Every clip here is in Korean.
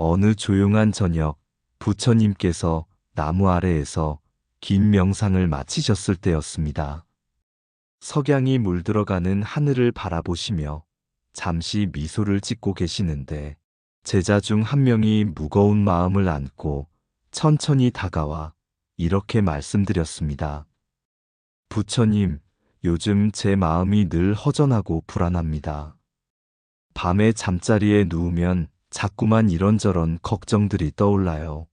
어느 조용한 저녁 부처님께서 나무 아래에서 긴 명상을 마치셨을 때였습니다. 석양이 물들어가는 하늘을 바라보시며 잠시 미소를 짓고 계시는데 제자 중 한 명이 무거운 마음을 안고 천천히 다가와 이렇게 말씀드렸습니다. 부처님, 요즘 제 마음이 늘 허전하고 불안합니다. 밤에 잠자리에 누우면 자꾸만 이런저런 걱정들이 떠올라요.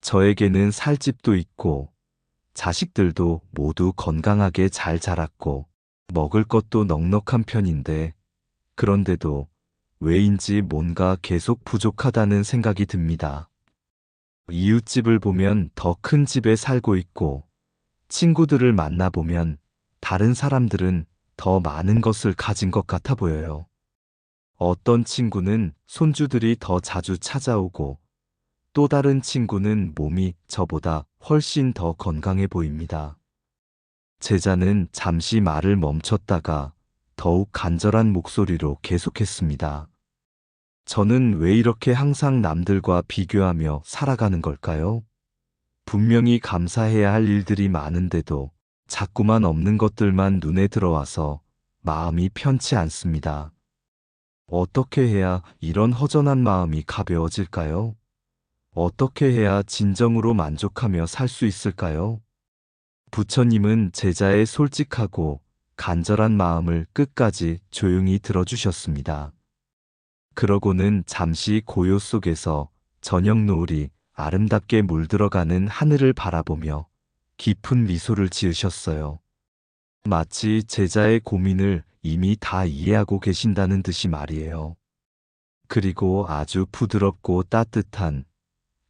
저에게는 살 집도 있고, 자식들도 모두 건강하게 잘 자랐고, 먹을 것도 넉넉한 편인데, 그런데도 왜인지 뭔가 계속 부족하다는 생각이 듭니다. 이웃집을 보면 더 큰 집에 살고 있고, 친구들을 만나보면 다른 사람들은 더 많은 것을 가진 것 같아 보여요. 어떤 친구는 손주들이 더 자주 찾아오고, 또 다른 친구는 몸이 저보다 훨씬 더 건강해 보입니다. 제자는 잠시 말을 멈췄다가 더욱 간절한 목소리로 계속했습니다. 저는 왜 이렇게 항상 남들과 비교하며 살아가는 걸까요? 분명히 감사해야 할 일들이 많은데도 자꾸만 없는 것들만 눈에 들어와서 마음이 편치 않습니다. 어떻게 해야 이런 허전한 마음이 가벼워질까요? 어떻게 해야 진정으로 만족하며 살 수 있을까요? 부처님은 제자의 솔직하고 간절한 마음을 끝까지 조용히 들어주셨습니다. 그러고는 잠시 고요 속에서 저녁 노을이 아름답게 물들어가는 하늘을 바라보며 깊은 미소를 지으셨어요. 마치 제자의 고민을 이미 다 이해하고 계신다는 듯이 말이에요. 그리고 아주 부드럽고 따뜻한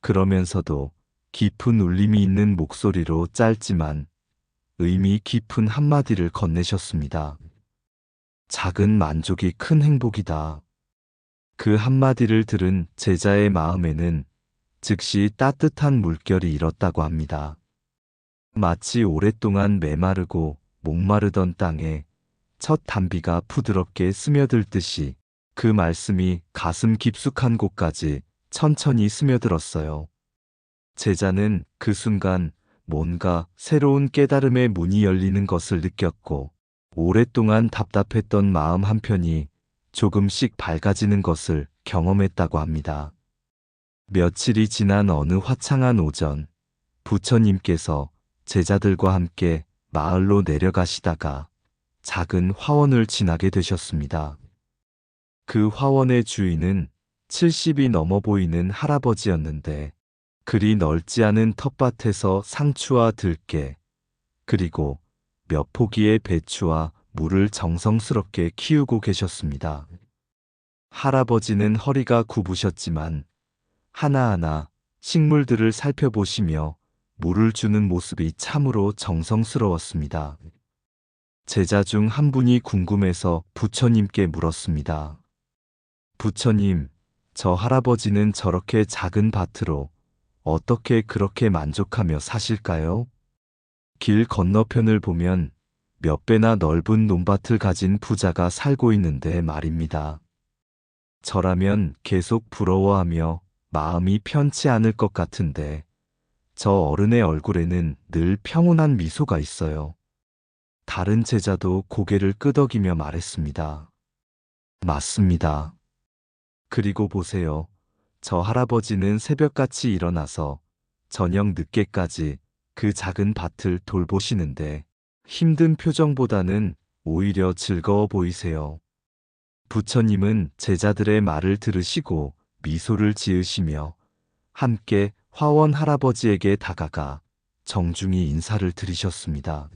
그러면서도 깊은 울림이 있는 목소리로 짧지만 의미 깊은 한마디를 건네셨습니다. 작은 만족이 큰 행복이다. 그 한마디를 들은 제자의 마음에는 즉시 따뜻한 물결이 일었다고 합니다. 마치 오랫동안 메마르고 목마르던 땅에 첫 단비가 부드럽게 스며들듯이 그 말씀이 가슴 깊숙한 곳까지 천천히 스며들었어요. 제자는 그 순간 뭔가 새로운 깨달음의 문이 열리는 것을 느꼈고 오랫동안 답답했던 마음 한편이 조금씩 밝아지는 것을 경험했다고 합니다. 며칠이 지난 어느 화창한 오전, 부처님께서 제자들과 함께 마을로 내려가시다가 작은 화원을 지나게 되셨습니다. 그 화원의 주인은 70이 넘어 보이는 할아버지였는데 그리 넓지 않은 텃밭에서 상추와 들깨, 그리고 몇 포기의 배추와 물을 정성스럽게 키우고 계셨습니다. 할아버지는 허리가 굽으셨지만 하나하나 식물들을 살펴보시며 물을 주는 모습이 참으로 정성스러웠습니다. 제자 중 한 분이 궁금해서 부처님께 물었습니다. 부처님, 저 할아버지는 저렇게 작은 밭으로 어떻게 그렇게 만족하며 사실까요? 길 건너편을 보면 몇 배나 넓은 논밭을 가진 부자가 살고 있는데 말입니다. 저라면 계속 부러워하며 마음이 편치 않을 것 같은데 저 어른의 얼굴에는 늘 평온한 미소가 있어요. 다른 제자도 고개를 끄덕이며 말했습니다. 맞습니다. 그리고 보세요. 저 할아버지는 새벽같이 일어나서 저녁 늦게까지 그 작은 밭을 돌보시는데 힘든 표정보다는 오히려 즐거워 보이세요. 부처님은 제자들의 말을 들으시고 미소를 지으시며 함께 화원 할아버지에게 다가가 정중히 인사를 드리셨습니다.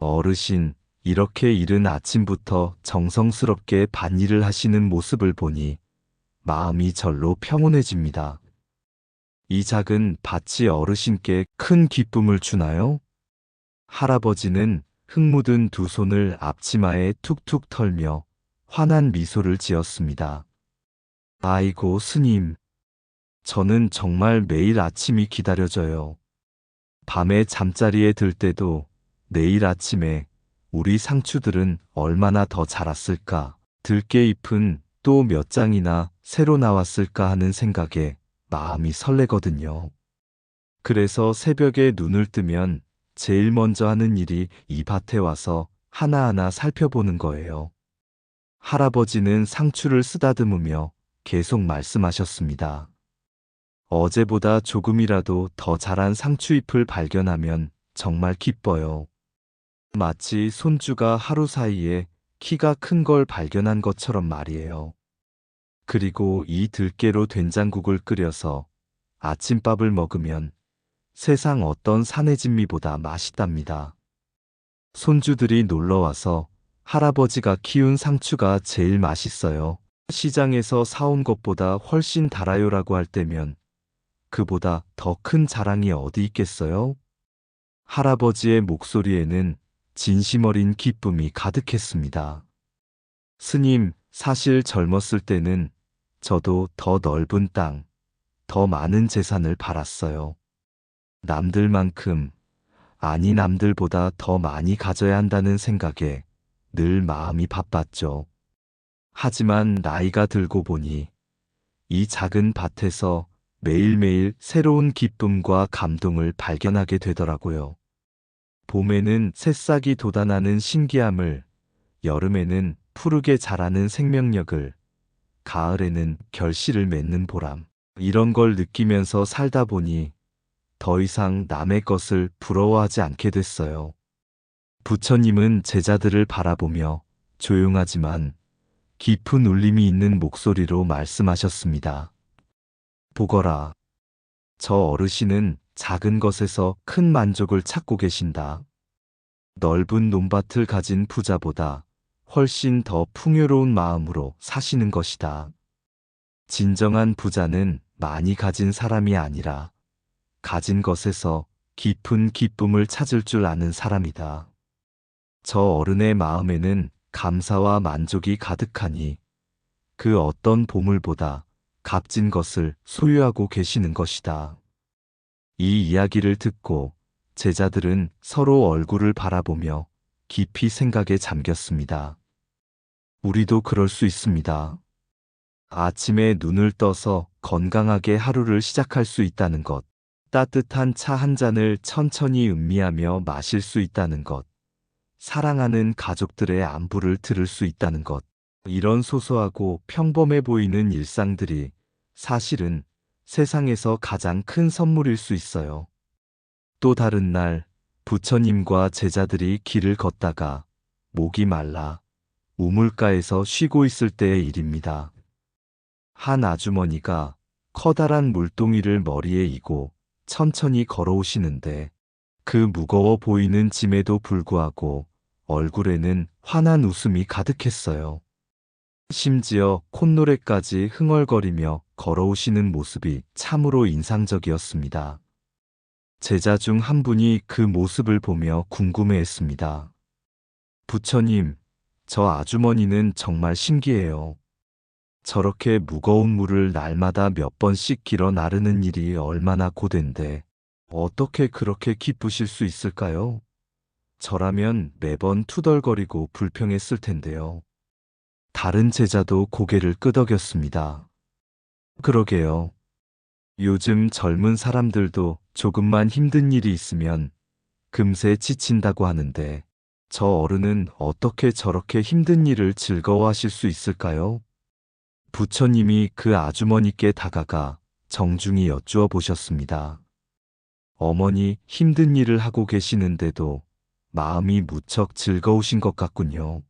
어르신, 이렇게 이른 아침부터 정성스럽게 밭일을 하시는 모습을 보니 마음이 절로 평온해집니다. 이 작은 밭이 어르신께 큰 기쁨을 주나요? 할아버지는 흙 묻은 두 손을 앞치마에 툭툭 털며 환한 미소를 지었습니다. 아이고, 스님. 저는 정말 매일 아침이 기다려져요. 밤에 잠자리에 들 때도 내일 아침에 우리 상추들은 얼마나 더 자랐을까. 들깨 잎은 또 몇 장이나 새로 나왔을까 하는 생각에 마음이 설레거든요. 그래서 새벽에 눈을 뜨면 제일 먼저 하는 일이 이 밭에 와서 하나하나 살펴보는 거예요. 할아버지는 상추를 쓰다듬으며 계속 말씀하셨습니다. 어제보다 조금이라도 더 자란 상추잎을 발견하면 정말 기뻐요. 마치 손주가 하루 사이에 키가 큰 걸 발견한 것처럼 말이에요. 그리고 이 들깨로 된장국을 끓여서 아침밥을 먹으면 세상 어떤 산해진미보다 맛있답니다. 손주들이 놀러와서 할아버지가 키운 상추가 제일 맛있어요. 시장에서 사온 것보다 훨씬 달아요라고 할 때면 그보다 더 큰 자랑이 어디 있겠어요? 할아버지의 목소리에는 진심 어린 기쁨이 가득했습니다. 스님, 사실 젊었을 때는 저도 더 넓은 땅, 더 많은 재산을 바랐어요. 남들만큼, 아니 남들보다 더 많이 가져야 한다는 생각에 늘 마음이 바빴죠. 하지만 나이가 들고 보니 이 작은 밭에서 매일매일 새로운 기쁨과 감동을 발견하게 되더라고요. 봄에는 새싹이 돋아나는 신기함을, 여름에는 푸르게 자라는 생명력을, 가을에는 결실을 맺는 보람. 이런 걸 느끼면서 살다 보니 더 이상 남의 것을 부러워하지 않게 됐어요. 부처님은 제자들을 바라보며 조용하지만 깊은 울림이 있는 목소리로 말씀하셨습니다. 보거라. 저 어르신은 작은 것에서 큰 만족을 찾고 계신다. 넓은 논밭을 가진 부자보다 훨씬 더 풍요로운 마음으로 사시는 것이다. 진정한 부자는 많이 가진 사람이 아니라 가진 것에서 깊은 기쁨을 찾을 줄 아는 사람이다. 저 어른의 마음에는 감사와 만족이 가득하니 그 어떤 보물보다 값진 것을 소유하고 계시는 것이다. 이 이야기를 듣고 제자들은 서로 얼굴을 바라보며 깊이 생각에 잠겼습니다. 우리도 그럴 수 있습니다. 아침에 눈을 떠서 건강하게 하루를 시작할 수 있다는 것, 따뜻한 차 한 잔을 천천히 음미하며 마실 수 있다는 것, 사랑하는 가족들의 안부를 들을 수 있다는 것, 이런 소소하고 평범해 보이는 일상들이 사실은 세상에서 가장 큰 선물일 수 있어요. 또 다른 날 부처님과 제자들이 길을 걷다가 목이 말라 우물가에서 쉬고 있을 때의 일입니다. 한 아주머니가 커다란 물동이를 머리에 이고 천천히 걸어오시는데 그 무거워 보이는 짐에도 불구하고 얼굴에는 환한 웃음이 가득했어요. 심지어 콧노래까지 흥얼거리며 걸어오시는 모습이 참으로 인상적이었습니다. 제자 중 한 분이 그 모습을 보며 궁금해했습니다. 부처님, 저 아주머니는 정말 신기해요. 저렇게 무거운 물을 날마다 몇 번씩 길어 나르는 일이 얼마나 고된데 어떻게 그렇게 기쁘실 수 있을까요? 저라면 매번 투덜거리고 불평했을 텐데요. 다른 제자도 고개를 끄덕였습니다. 그러게요. 요즘 젊은 사람들도 조금만 힘든 일이 있으면 금세 지친다고 하는데 저 어른은 어떻게 저렇게 힘든 일을 즐거워하실 수 있을까요? 부처님이 그 아주머니께 다가가 정중히 여쭈어 보셨습니다. 어머니 힘든 일을 하고 계시는데도 마음이 무척 즐거우신 것 같군요.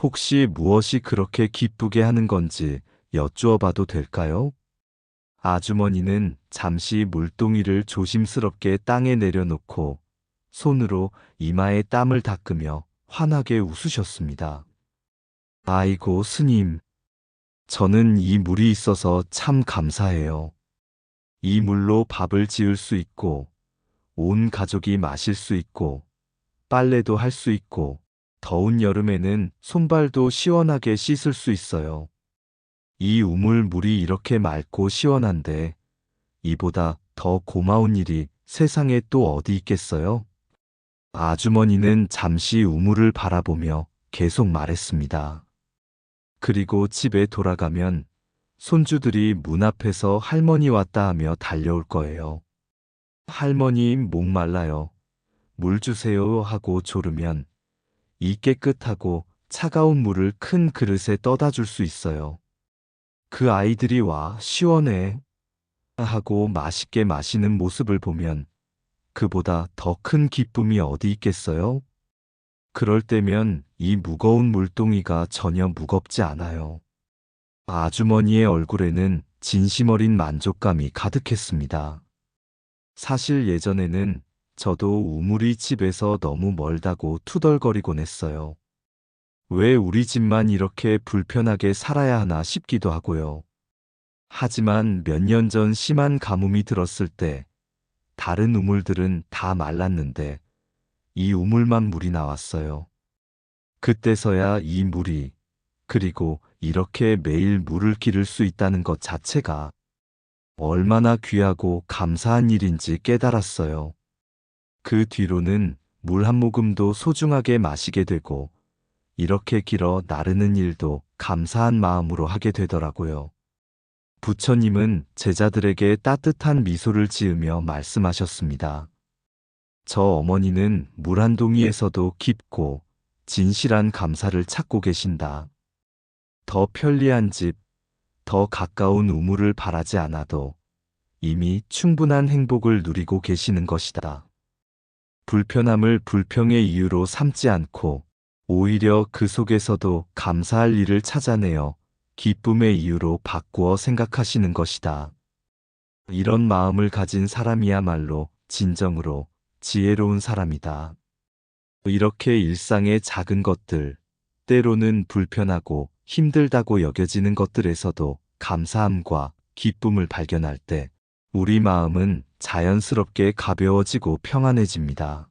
혹시 무엇이 그렇게 기쁘게 하는 건지 여쭈어 봐도 될까요? 아주머니는 잠시 물동이를 조심스럽게 땅에 내려놓고 손으로 이마에 땀을 닦으며 환하게 웃으셨습니다. 아이고, 스님. 저는 이 물이 있어서 참 감사해요. 이 물로 밥을 지을 수 있고, 온 가족이 마실 수 있고, 빨래도 할 수 있고, 더운 여름에는 손발도 시원하게 씻을 수 있어요. 이 우물 물이 이렇게 맑고 시원한데, 이보다 더 고마운 일이 세상에 또 어디 있겠어요? 아주머니는 잠시 우물을 바라보며 계속 말했습니다. 그리고 집에 돌아가면 손주들이 문 앞에서 할머니 왔다 하며 달려올 거예요. 할머니 목말라요. 물 주세요 하고 조르면 이 깨끗하고 차가운 물을 큰 그릇에 떠다 줄 수 있어요. 그 아이들이 와 시원해 하고 맛있게 마시는 모습을 보면 그보다 더 큰 기쁨이 어디 있겠어요? 그럴 때면 이 무거운 물동이가 전혀 무겁지 않아요. 아주머니의 얼굴에는 진심 어린 만족감이 가득했습니다. 사실 예전에는 저도 우물이 집에서 너무 멀다고 투덜거리곤 했어요. 왜 우리 집만 이렇게 불편하게 살아야 하나 싶기도 하고요. 하지만 몇 년 전 심한 가뭄이 들었을 때 다른 우물들은 다 말랐는데 이 우물만 물이 나왔어요. 그때서야 이 물이 그리고 이렇게 매일 물을 기를 수 있다는 것 자체가 얼마나 귀하고 감사한 일인지 깨달았어요. 그 뒤로는 물 한 모금도 소중하게 마시게 되고 이렇게 길어 나르는 일도 감사한 마음으로 하게 되더라고요. 부처님은 제자들에게 따뜻한 미소를 지으며 말씀하셨습니다. 저 어머니는 물 한 동이에서도 깊고 진실한 감사를 찾고 계신다. 더 편리한 집, 더 가까운 우물을 바라지 않아도 이미 충분한 행복을 누리고 계시는 것이다. 불편함을 불평의 이유로 삼지 않고 오히려 그 속에서도 감사할 일을 찾아내어 기쁨의 이유로 바꾸어 생각하시는 것이다. 이런 마음을 가진 사람이야말로 진정으로 지혜로운 사람이다. 이렇게 일상의 작은 것들, 때로는 불편하고 힘들다고 여겨지는 것들에서도 감사함과 기쁨을 발견할 때 우리 마음은 자연스럽게 가벼워지고 평안해집니다.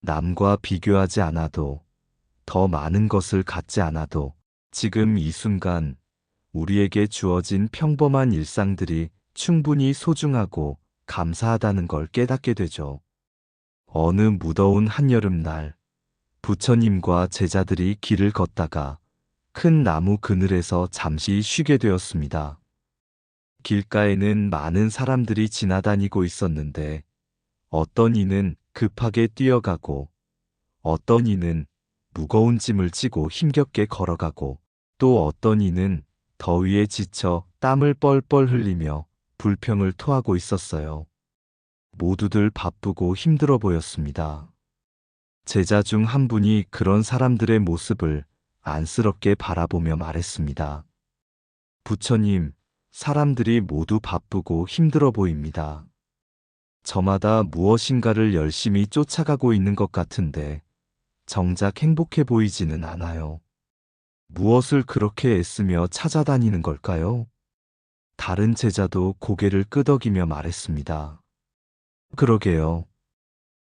남과 비교하지 않아도 더 많은 것을 갖지 않아도 지금 이 순간 우리에게 주어진 평범한 일상들이 충분히 소중하고 감사하다는 걸 깨닫게 되죠. 어느 무더운 한여름날 부처님과 제자들이 길을 걷다가 큰 나무 그늘에서 잠시 쉬게 되었습니다. 길가에는 많은 사람들이 지나다니고 있었는데 어떤 이는 급하게 뛰어가고 어떤 이는 무거운 짐을 지고 힘겹게 걸어가고 또 어떤 이는 더위에 지쳐 땀을 뻘뻘 흘리며 불평을 토하고 있었어요. 모두들 바쁘고 힘들어 보였습니다. 제자 중 한 분이 그런 사람들의 모습을 안쓰럽게 바라보며 말했습니다. 부처님, 사람들이 모두 바쁘고 힘들어 보입니다. 저마다 무엇인가를 열심히 쫓아가고 있는 것 같은데 정작 행복해 보이지는 않아요. 무엇을 그렇게 애쓰며 찾아다니는 걸까요? 다른 제자도 고개를 끄덕이며 말했습니다. 그러게요.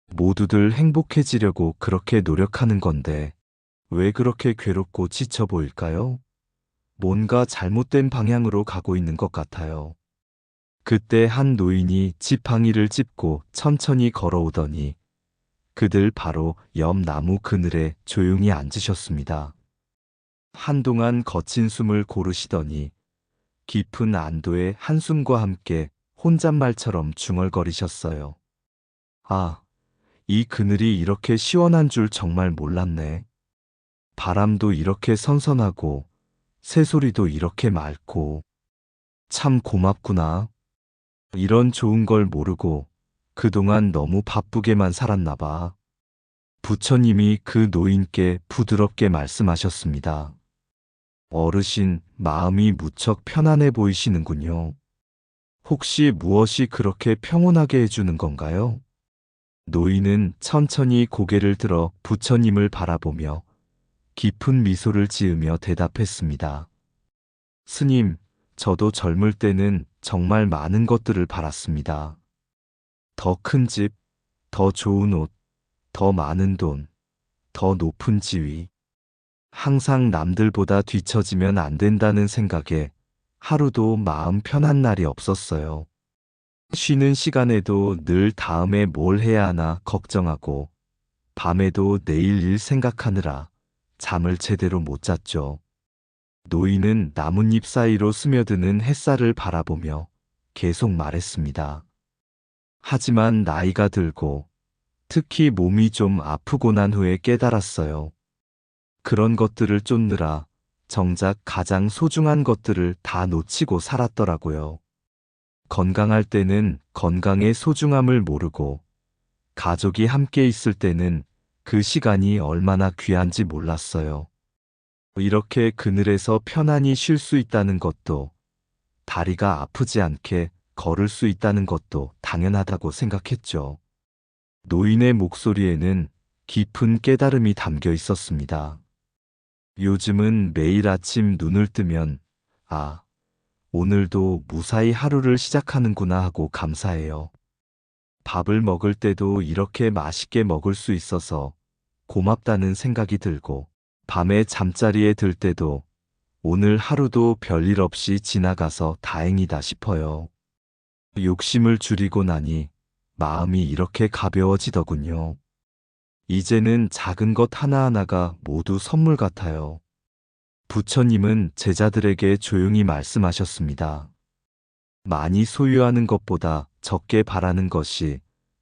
모두들 행복해지려고 그렇게 노력하는 건데 왜 그렇게 괴롭고 지쳐 보일까요? 뭔가 잘못된 방향으로 가고 있는 것 같아요. 그때 한 노인이 지팡이를 짚고 천천히 걸어오더니 그들 바로 옆 나무 그늘에 조용히 앉으셨습니다. 한동안 거친 숨을 고르시더니 깊은 안도의 한숨과 함께 혼잣말처럼 중얼거리셨어요. 아, 이 그늘이 이렇게 시원한 줄 정말 몰랐네. 바람도 이렇게 선선하고 새소리도 이렇게 맑고 참 고맙구나. 이런 좋은 걸 모르고 그동안 너무 바쁘게만 살았나 봐. 부처님이 그 노인께 부드럽게 말씀하셨습니다. 어르신, 마음이 무척 편안해 보이시는군요. 혹시 무엇이 그렇게 평온하게 해주는 건가요? 노인은 천천히 고개를 들어 부처님을 바라보며 깊은 미소를 지으며 대답했습니다. 스님, 저도 젊을 때는 정말 많은 것들을 바랐습니다. 더 큰 집, 더 좋은 옷, 더 많은 돈, 더 높은 지위. 항상 남들보다 뒤처지면 안 된다는 생각에 하루도 마음 편한 날이 없었어요. 쉬는 시간에도 늘 다음에 뭘 해야 하나 걱정하고 밤에도 내일 일 생각하느라 잠을 제대로 못 잤죠. 노인은 나뭇잎 사이로 스며드는 햇살을 바라보며 계속 말했습니다. 하지만 나이가 들고 특히 몸이 좀 아프고 난 후에 깨달았어요. 그런 것들을 쫓느라 정작 가장 소중한 것들을 다 놓치고 살았더라고요. 건강할 때는 건강의 소중함을 모르고 가족이 함께 있을 때는 그 시간이 얼마나 귀한지 몰랐어요. 이렇게 그늘에서 편안히 쉴 수 있다는 것도 다리가 아프지 않게 걸을 수 있다는 것도 당연하다고 생각했죠. 노인의 목소리에는 깊은 깨달음이 담겨 있었습니다. 요즘은 매일 아침 눈을 뜨면, 아, 오늘도 무사히 하루를 시작하는구나 하고 감사해요. 밥을 먹을 때도 이렇게 맛있게 먹을 수 있어서 고맙다는 생각이 들고, 밤에 잠자리에 들 때도 오늘 하루도 별일 없이 지나가서 다행이다 싶어요. 욕심을 줄이고 나니 마음이 이렇게 가벼워지더군요. 이제는 작은 것 하나하나가 모두 선물 같아요. 부처님은 제자들에게 조용히 말씀하셨습니다. 많이 소유하는 것보다 적게 바라는 것이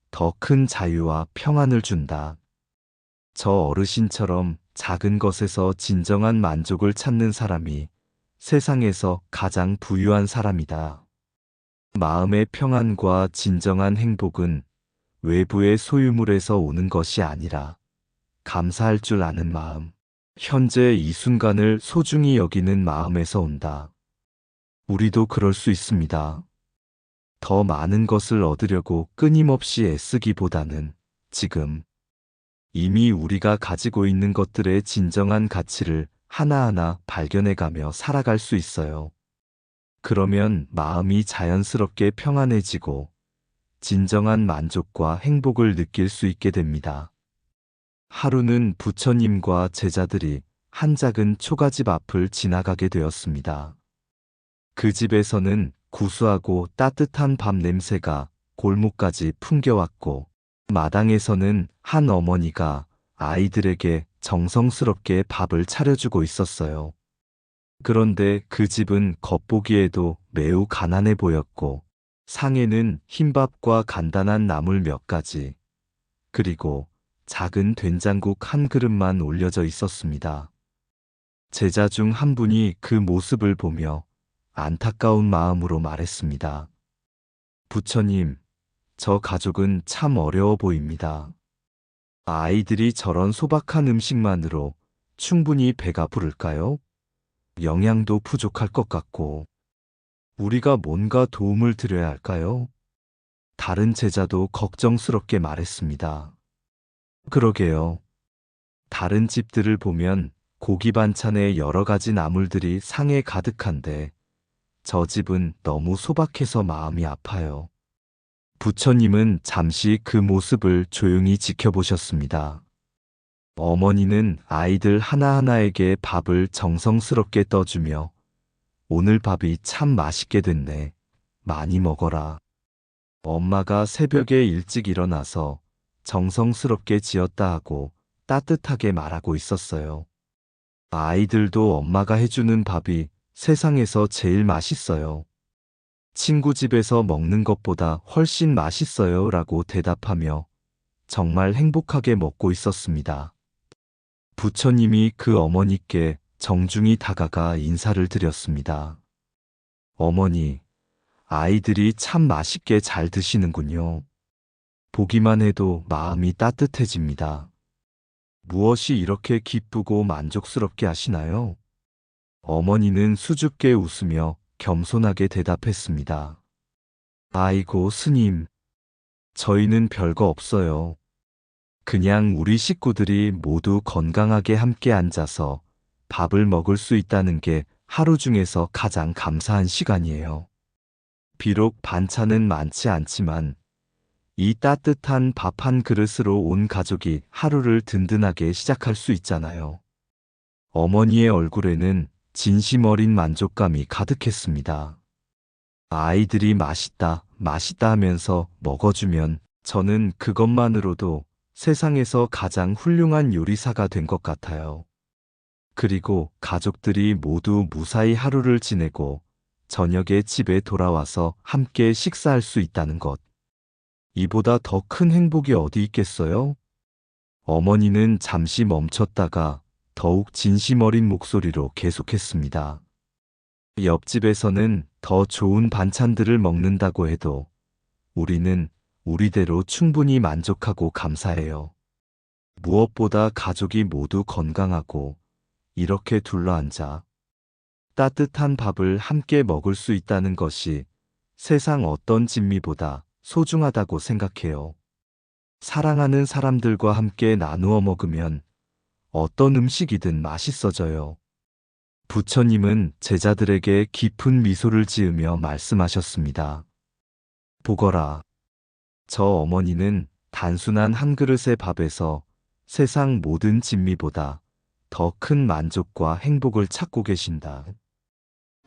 더 큰 자유와 평안을 준다. 저 어르신처럼 작은 것에서 진정한 만족을 찾는 사람이 세상에서 가장 부유한 사람이다. 마음의 평안과 진정한 행복은 외부의 소유물에서 오는 것이 아니라 감사할 줄 아는 마음, 현재 이 순간을 소중히 여기는 마음에서 온다. 우리도 그럴 수 있습니다. 더 많은 것을 얻으려고 끊임없이 애쓰기보다는 지금 이미 우리가 가지고 있는 것들의 진정한 가치를 하나하나 발견해가며 살아갈 수 있어요. 그러면 마음이 자연스럽게 평안해지고 진정한 만족과 행복을 느낄 수 있게 됩니다. 하루는 부처님과 제자들이 한 작은 초가집 앞을 지나가게 되었습니다. 그 집에서는 구수하고 따뜻한 밥 냄새가 골목까지 풍겨왔고 마당에서는 한 어머니가 아이들에게 정성스럽게 밥을 차려주고 있었어요. 그런데 그 집은 겉보기에도 매우 가난해 보였고 상에는 흰밥과 간단한 나물 몇 가지, 그리고 작은 된장국 한 그릇만 올려져 있었습니다. 제자 중 한 분이 그 모습을 보며 안타까운 마음으로 말했습니다. 부처님, 저 가족은 참 어려워 보입니다. 아이들이 저런 소박한 음식만으로 충분히 배가 부를까요? 영양도 부족할 것 같고, 우리가 뭔가 도움을 드려야 할까요? 다른 제자도 걱정스럽게 말했습니다. 그러게요. 다른 집들을 보면 고기 반찬에 여러 가지 나물들이 상에 가득한데, 저 집은 너무 소박해서 마음이 아파요. 부처님은 잠시 그 모습을 조용히 지켜보셨습니다. 어머니는 아이들 하나하나에게 밥을 정성스럽게 떠주며 오늘 밥이 참 맛있게 됐네. 많이 먹어라. 엄마가 새벽에 일찍 일어나서 정성스럽게 지었다 하고 따뜻하게 말하고 있었어요. 아이들도 엄마가 해주는 밥이 세상에서 제일 맛있어요. 친구 집에서 먹는 것보다 훨씬 맛있어요 라고 대답하며 정말 행복하게 먹고 있었습니다. 부처님이 그 어머니께 정중히 다가가 인사를 드렸습니다. 어머니, 아이들이 참 맛있게 잘 드시는군요. 보기만 해도 마음이 따뜻해집니다. 무엇이 이렇게 기쁘고 만족스럽게 하시나요? 어머니는 수줍게 웃으며 겸손하게 대답했습니다. 아이고, 스님. 저희는 별거 없어요. 그냥 우리 식구들이 모두 건강하게 함께 앉아서 밥을 먹을 수 있다는 게 하루 중에서 가장 감사한 시간이에요. 비록 반찬은 많지 않지만 이 따뜻한 밥 한 그릇으로 온 가족이 하루를 든든하게 시작할 수 있잖아요. 어머니의 얼굴에는 진심 어린 만족감이 가득했습니다. 아이들이 맛있다, 맛있다 하면서 먹어주면 저는 그것만으로도 세상에서 가장 훌륭한 요리사가 된 것 같아요. 그리고 가족들이 모두 무사히 하루를 지내고 저녁에 집에 돌아와서 함께 식사할 수 있다는 것. 이보다 더 큰 행복이 어디 있겠어요? 어머니는 잠시 멈췄다가 더욱 진심 어린 목소리로 계속했습니다. 옆집에서는 더 좋은 반찬들을 먹는다고 해도 우리는 우리대로 충분히 만족하고 감사해요. 무엇보다 가족이 모두 건강하고 이렇게 둘러앉아 따뜻한 밥을 함께 먹을 수 있다는 것이 세상 어떤 진미보다 소중하다고 생각해요. 사랑하는 사람들과 함께 나누어 먹으면 어떤 음식이든 맛있어져요. 부처님은 제자들에게 깊은 미소를 지으며 말씀하셨습니다. 보거라. 저 어머니는 단순한 한 그릇의 밥에서 세상 모든 진미보다 더 큰 만족과 행복을 찾고 계신다.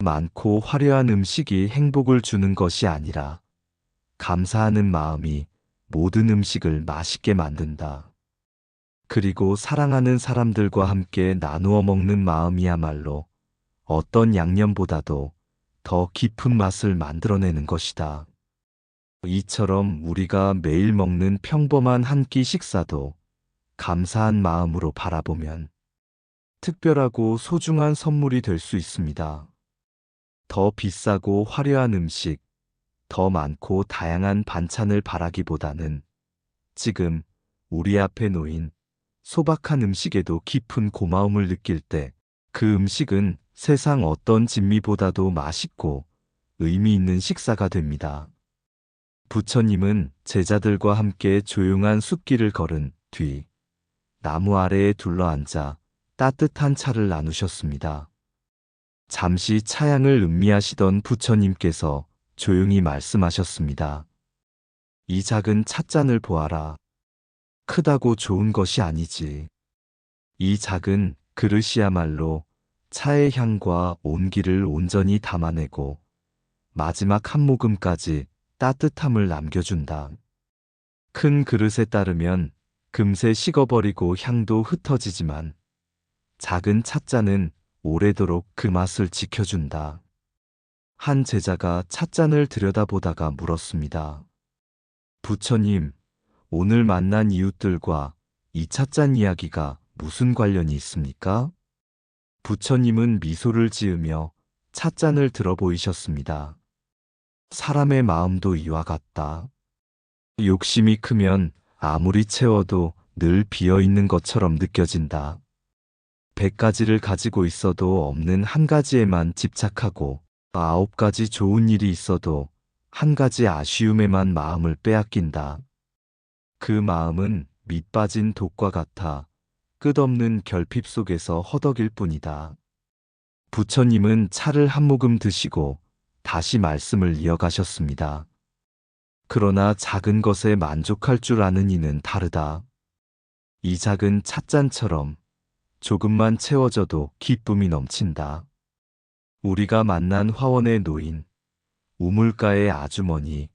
많고 화려한 음식이 행복을 주는 것이 아니라 감사하는 마음이 모든 음식을 맛있게 만든다. 그리고 사랑하는 사람들과 함께 나누어 먹는 마음이야말로 어떤 양념보다도 더 깊은 맛을 만들어내는 것이다. 이처럼 우리가 매일 먹는 평범한 한 끼 식사도 감사한 마음으로 바라보면 특별하고 소중한 선물이 될 수 있습니다. 더 비싸고 화려한 음식, 더 많고 다양한 반찬을 바라기보다는 지금 우리 앞에 놓인 소박한 음식에도 깊은 고마움을 느낄 때 그 음식은 세상 어떤 진미보다도 맛있고 의미 있는 식사가 됩니다. 부처님은 제자들과 함께 조용한 숲길을 걸은 뒤 나무 아래에 둘러앉아 따뜻한 차를 나누셨습니다. 잠시 차양을 음미하시던 부처님께서 조용히 말씀하셨습니다. 이 작은 찻잔을 보아라. 크다고 좋은 것이 아니지. 이 작은 그릇이야말로 차의 향과 온기를 온전히 담아내고 마지막 한 모금까지 따뜻함을 남겨준다. 큰 그릇에 따르면 금세 식어버리고 향도 흩어지지만 작은 찻잔은 오래도록 그 맛을 지켜준다. 한 제자가 찻잔을 들여다보다가 물었습니다. 부처님, 오늘 만난 이웃들과 이 찻잔 이야기가 무슨 관련이 있습니까? 부처님은 미소를 지으며 찻잔을 들어 보이셨습니다. 사람의 마음도 이와 같다. 욕심이 크면 아무리 채워도 늘 비어 있는 것처럼 느껴진다. 백 가지를 가지고 있어도 없는 한 가지에만 집착하고 아홉 가지 좋은 일이 있어도 한 가지 아쉬움에만 마음을 빼앗긴다. 그 마음은 밑 빠진 독과 같아 끝없는 결핍 속에서 허덕일 뿐이다. 부처님은 차를 한 모금 드시고 다시 말씀을 이어가셨습니다. 그러나 작은 것에 만족할 줄 아는 이는 다르다. 이 작은 찻잔처럼 조금만 채워져도 기쁨이 넘친다. 우리가 만난 화원의 노인, 우물가의 아주머니,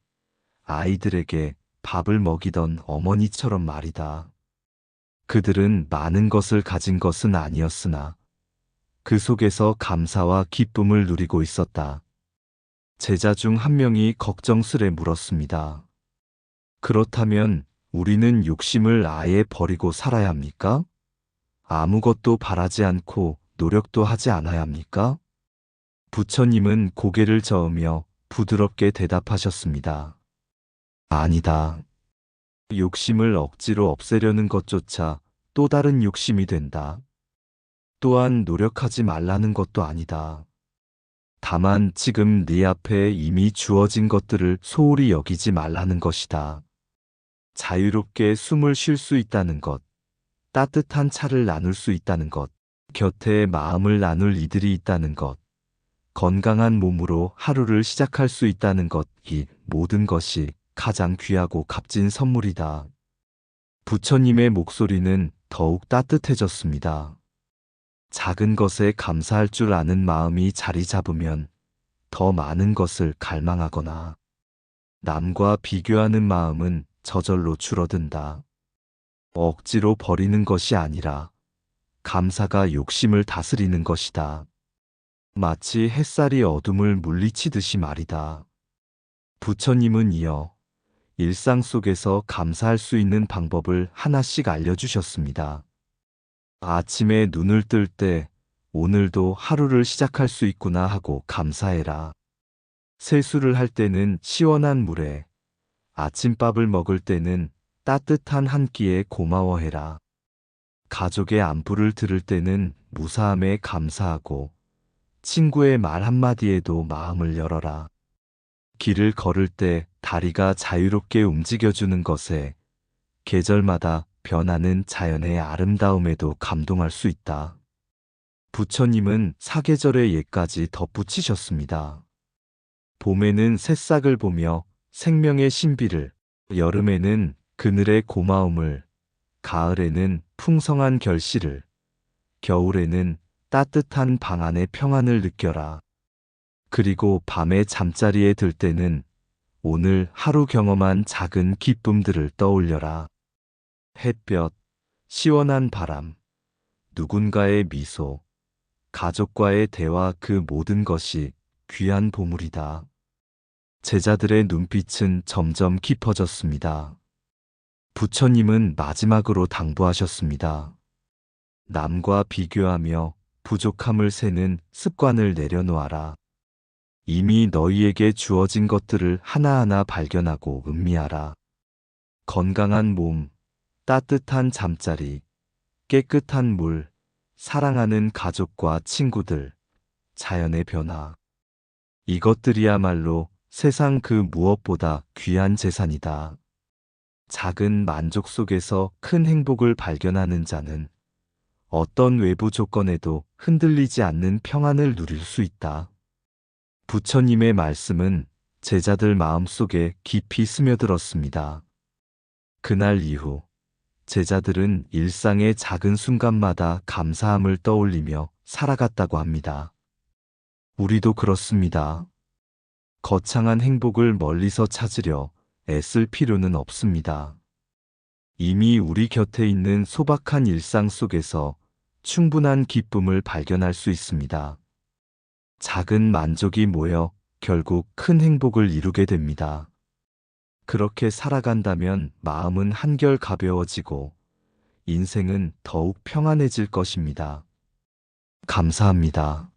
아이들에게 밥을 먹이던 어머니처럼 말이다. 그들은 많은 것을 가진 것은 아니었으나 그 속에서 감사와 기쁨을 누리고 있었다. 제자 중 한 명이 걱정스레 물었습니다. 그렇다면 우리는 욕심을 아예 버리고 살아야 합니까? 아무것도 바라지 않고 노력도 하지 않아야 합니까? 부처님은 고개를 저으며 부드럽게 대답하셨습니다. 아니다. 욕심을 억지로 없애려는 것조차 또 다른 욕심이 된다. 또한 노력하지 말라는 것도 아니다. 다만 지금 네 앞에 이미 주어진 것들을 소홀히 여기지 말라는 것이다. 자유롭게 숨을 쉴 수 있다는 것, 따뜻한 차를 나눌 수 있다는 것, 곁에 마음을 나눌 이들이 있다는 것, 건강한 몸으로 하루를 시작할 수 있다는 것, 이 모든 것이 가장 귀하고 값진 선물이다. 부처님의 목소리는 더욱 따뜻해졌습니다. 작은 것에 감사할 줄 아는 마음이 자리 잡으면 더 많은 것을 갈망하거나 남과 비교하는 마음은 저절로 줄어든다. 억지로 버리는 것이 아니라 감사가 욕심을 다스리는 것이다. 마치 햇살이 어둠을 물리치듯이 말이다. 부처님은 이어 일상 속에서 감사할 수 있는 방법을 하나씩 알려주셨습니다. 아침에 눈을 뜰 때 오늘도 하루를 시작할 수 있구나 하고 감사해라. 세수를 할 때는 시원한 물에, 아침밥을 먹을 때는 따뜻한 한 끼에 고마워해라. 가족의 안부를 들을 때는 무사함에 감사하고, 친구의 말 한마디에도 마음을 열어라. 길을 걸을 때 다리가 자유롭게 움직여주는 것에 계절마다 변하는 자연의 아름다움에도 감동할 수 있다. 부처님은 사계절의 예까지 덧붙이셨습니다. 봄에는 새싹을 보며 생명의 신비를, 여름에는 그늘의 고마움을, 가을에는 풍성한 결실을, 겨울에는 따뜻한 방 안의 평안을 느껴라. 그리고 밤에 잠자리에 들 때는 오늘 하루 경험한 작은 기쁨들을 떠올려라. 햇볕, 시원한 바람, 누군가의 미소, 가족과의 대화 그 모든 것이 귀한 보물이다. 제자들의 눈빛은 점점 깊어졌습니다. 부처님은 마지막으로 당부하셨습니다. 남과 비교하며 부족함을 세는 습관을 내려놓아라. 이미 너희에게 주어진 것들을 하나하나 발견하고 음미하라. 건강한 몸, 따뜻한 잠자리, 깨끗한 물, 사랑하는 가족과 친구들, 자연의 변화. 이것들이야말로 세상 그 무엇보다 귀한 재산이다. 작은 만족 속에서 큰 행복을 발견하는 자는 어떤 외부 조건에도 흔들리지 않는 평안을 누릴 수 있다. 부처님의 말씀은 제자들 마음속에 깊이 스며들었습니다. 그날 이후 제자들은 일상의 작은 순간마다 감사함을 떠올리며 살아갔다고 합니다. 우리도 그렇습니다. 거창한 행복을 멀리서 찾으려 애쓸 필요는 없습니다. 이미 우리 곁에 있는 소박한 일상 속에서 충분한 기쁨을 발견할 수 있습니다. 작은 만족이 모여 결국 큰 행복을 이루게 됩니다. 그렇게 살아간다면 마음은 한결 가벼워지고 인생은 더욱 평안해질 것입니다. 감사합니다.